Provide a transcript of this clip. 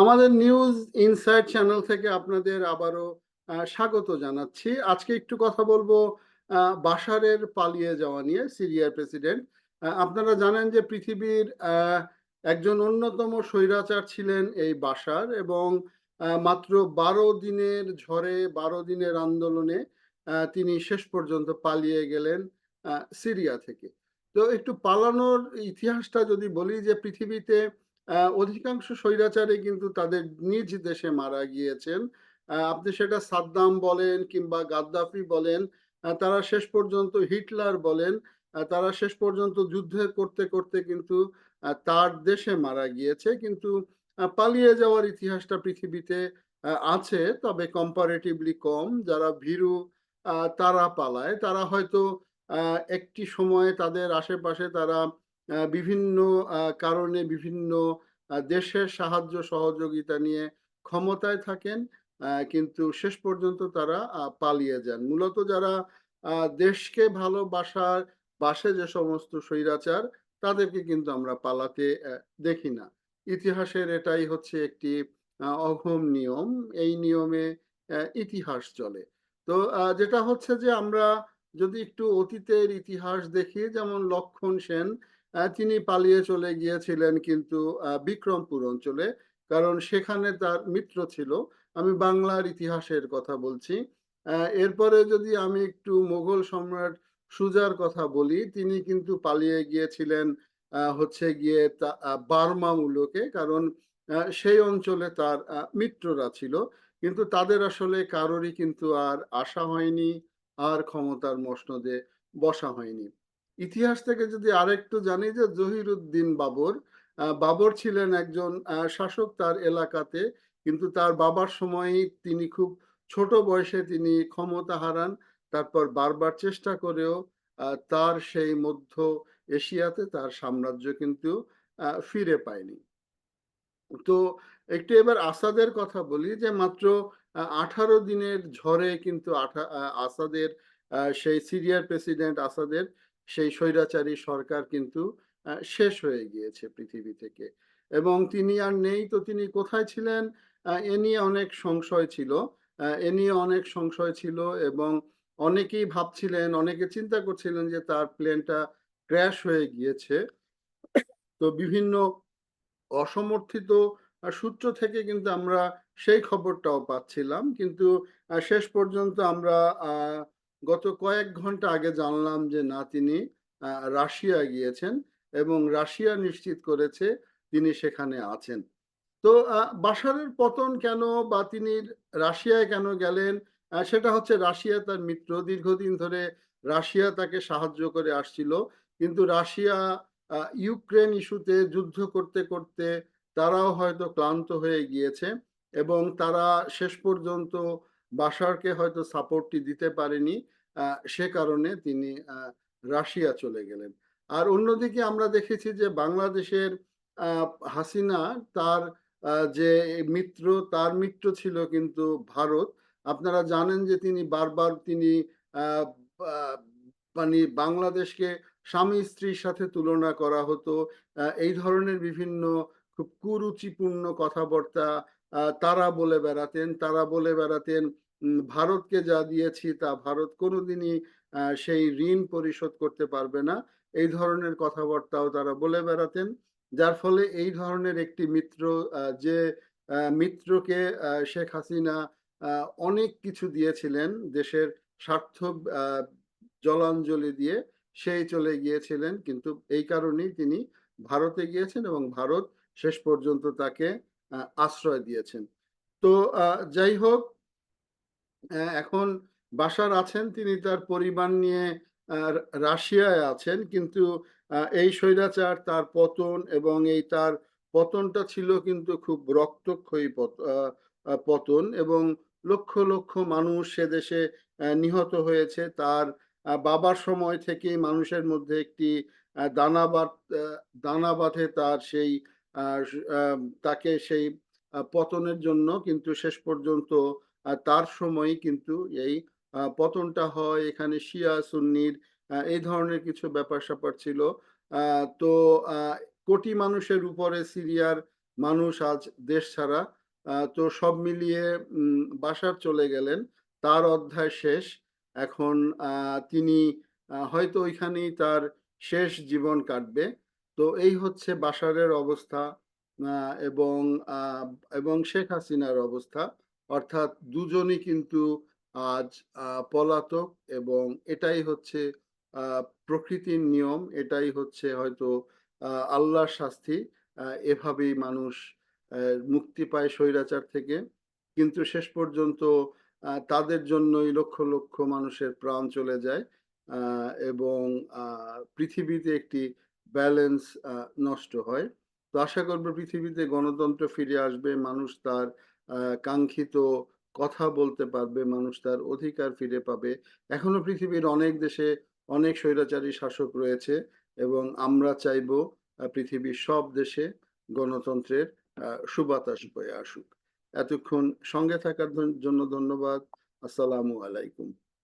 আমাদের news insight channel থেকে আপনাদের আবারও স্বাগত জানাচ্ছি। আজকে একটু কথা বলব আহ, বাশারের পালিয়ে যাওয়া নিয়ে সিরিয়ার প্রেসিডেন্ট আপনারা জানেন যে পৃথিবীর একজন অন্যতম স্বৈরাচার ছিলেন এই বাশার এবং মাত্র বারো দিনের ঝড়ে বারো দিনের আন্দোলনে তিনি শেষ পর্যন্ত পালিয়ে গেলেন সিরিয়া থেকে। তো একটু পালানোর ইতিহাসটা যদি বলি যে পৃথিবীতে আহ, অধিকাংশ স্বৈরাচারে কিন্তু তাদের নিজ দেশে মারা গিয়েছেন। আপনি সেটা সাদ্দাম বলেন কিংবা গাদ্দাফি বলেন তারা শেষ পর্যন্ত হিটলার বলেন তারা শেষ পর্যন্ত যুদ্ধ করতে করতে কিন্তু তার দেশে মারা গিয়েছে। কিন্তু পালিয়ে যাওয়ার ইতিহাসটা পৃথিবীতে আছে, তবে কম্পারেটিভলি কম। যারা ভীরু তারা পালায়। তারা হয়তো একটি সময়ে তাদের আশেপাশে তারা বিভিন্ন কারণে বিভিন্ন দেশের সাহায্য সহযোগিতা নিয়ে ক্ষমতায় থাকেন কিন্তু শেষ পর্যন্ত তারা পালিয়ে যান। মূলত যারা দেশকে ভালোবাসার বাসে যে সমস্ত স্বৈরাচার, তাদেরকে কিন্তু আমরা পালাতে দেখি না। ইতিহাসের এটাই হচ্ছে একটি অঘম নিয়ম। এই নিয়মে ইতিহাস চলে। তো যেটা হচ্ছে যে আমরা যদি একটু অতীতের ইতিহাস দেখি, যেমন লক্ষণ সেন তিনি পালিয়ে চলে গিয়েছিলেন কিন্তু বিক্রমপুর অঞ্চলে। কারণ সেখানে তার মিত্র ছিল। আমি বাংলার ইতিহাসের কথা বলছি। এরপরে যদি আমি একটু মোগল সম্রাট সুজার কথা বলি, তিনি কিন্তু পালিয়ে গিয়েছিলেন হচ্ছে গিয়ে বার্মা মূলকে। কারণ সেই অঞ্চলে তার মিত্ররা ছিল। কিন্তু তাদের আসলে কারোরই কিন্তু আর আশা হয়নি, আর ক্ষমতার মসনদে বসা হয়নি। ইতিহাস থেকে যদি আরেকটু জানি যে জহিরুদ্দিন বাবর বাবর ছিলেন একজন শাসক তার এলাকাতে, কিন্তু তার বাবার সময়ই তিনি খুব ছোট বয়সে তিনি ক্ষমতা হারান, তারপর বারবার চেষ্টা করেও তার সেই মধ্য এশিয়াতে তার সাম্রাজ্য কিন্তু ফিরে পায়নি। তো একটু এবার আসাদের কথা বলি যে মাত্র আঠারো দিনের ঝড়ে কিন্তু আসাদের সেই সিরিয়ার প্রেসিডেন্ট আসাদের সেই স্বৈরাচারী সরকার কিন্তু শেষ হয়ে গিয়েছে পৃথিবী থেকে। এবং তিনি আর নেই তো তিনি কোথায় ছিলেন? এ নিয়ে অনেক সংশয় ছিল। এ নিয়ে অনেক সংশয় ছিল এবং অনেকেই ভাবছিলেন, অনেকে চিন্তা করছিলেন যে তার প্লেনটা ক্র্যাশ হয়ে গিয়েছে। তো বিভিন্ন অসমর্থিত সূত্র থেকে কিন্তু আমরা সেই খবরটাও পাচ্ছিলাম। কিন্তু শেষ পর্যন্ত আমরা গত কয়েক ঘণ্টা আগে জানলাম যে না তিনি রাশিয়া গিয়েছেন এবং রাশিয়া নিশ্চিত করেছে তিনি সেখানে আছেন। তো আহ, বাশারের পতন কেন বা তিনি রাশিয়ায় কেন গেলেন? সেটা হচ্ছে রাশিয়া তার মিত্র। দীর্ঘদিন ধরে রাশিয়া তাকে সাহায্য করে আসছিল। কিন্তু রাশিয়া ইউক্রেন ইস্যুতে যুদ্ধ করতে করতে তারাও হয়তো ক্লান্ত হয়ে গিয়েছে এবং তারা শেষ পর্যন্ত বাশারকে হয়তো সাপোর্টটি দিতে পারেনি সে কারণে তিনি রাশিয়া চলে গেলেন। আর অন্যদিকে আমরা দেখেছি যে বাংলাদেশের হাসিনা তার যে মিত্র, তার মিত্র ছিল কিন্তু ভারত। আপনারা জানেন যে তিনি বারবার তিনি মানে বাংলাদেশকে স্বামী স্ত্রীর সাথে তুলনা করা হতো। এই ধরনের বিভিন্ন খুব কুরুচিপূর্ণ কথাবার্তা তারা বলে বেড়াতেন, তারা বলে বেড়াতেন ভারতকে যা দিয়েছি তা ভারত কোনোদিনই সেই ঋণ পরিশোধ করতে পারবে না। এই ধরনের কথাবার্তাও তারা বলে বেড়াতেন, যার ফলে এই ধরনের একটি মিত্র যে মিত্রকে শেখ হাসিনা অনেক কিছু দিয়েছিলেন দেশের স্বার্থ জলাঞ্জলি দিয়ে, সেই চলে গিয়েছিলেন। কিন্তু এই কারণেই তিনি ভারতে গিয়েছেন এবং ভারত শেষ পর্যন্ত তাকে আশ্রয় দিয়েছেন। তো যাই হোক এখন বাসার আছেন তিনি, তার পরিবার নিয়ে রাশিয়ায় আছেন, কিন্তু এই স্বৈরাচার, তার পতন এবং এই তার পতনটা ছিল কিন্তু খুব রক্তক্ষয়ী পতন এবং লক্ষ লক্ষ মানুষ সে দেশে নিহত হয়েছে। তার বাবার সময় থেকেই মানুষের মধ্যে একটি দানা দানা বাঁধে তার সেই তাকে সেই পতনের জন্য কিন্তু শেষ পর্যন্ত তার সময়ই কিন্তু এই পতনটা হয় এখানে শিয়া, সুন্নির এই ধরনের কিছু ব্যাপার স্যাপার ছিল। তো কোটি মানুষের উপরে সিরিয়ার মানুষ আজ দেশ ছাড়া তো সব মিলিয়ে বাসার চলে গেলেন। তার অধ্যায় শেষ। এখন তিনি হয়তো ওইখানেই তার শেষ জীবন কাটবে। তো এই হচ্ছে বাসারের অবস্থা এবং এবং শেখ হাসিনার অবস্থা। অর্থাৎ দুজনই কিন্তু আজ পলাতক এবং এটাই হচ্ছে প্রকৃতির নিয়ম, এটাই হচ্ছে হয়তো আল্লাহর শাস্তি এভাবেই মানুষ মুক্তি পায় স্বৈরাচার থেকে। কিন্তু শেষ পর্যন্ত তাদের জন্যই লক্ষ লক্ষ মানুষের প্রাণ চলে যায় এবং পৃথিবীতে একটি ব্যালেন্স নষ্ট হয়। তো আশা করব পৃথিবীতে গণতন্ত্র ফিরে আসবে, মানুষ তার কাঙ্ক্ষিত কথা বলতে পারবে, মানুষ তার অধিকার ফিরে পাবে। এখনও পৃথিবীর অনেক দেশে অনেক স্বৈরাচারী শাসক রয়েছে এবং আমরা চাইব পৃথিবীর সব দেশে গণতন্ত্রের সুবাতাস বয়ে আসুক। এতক্ষণ সঙ্গে থাকার জন্য ধন্যবাদ। আসসালামু আলাইকুম।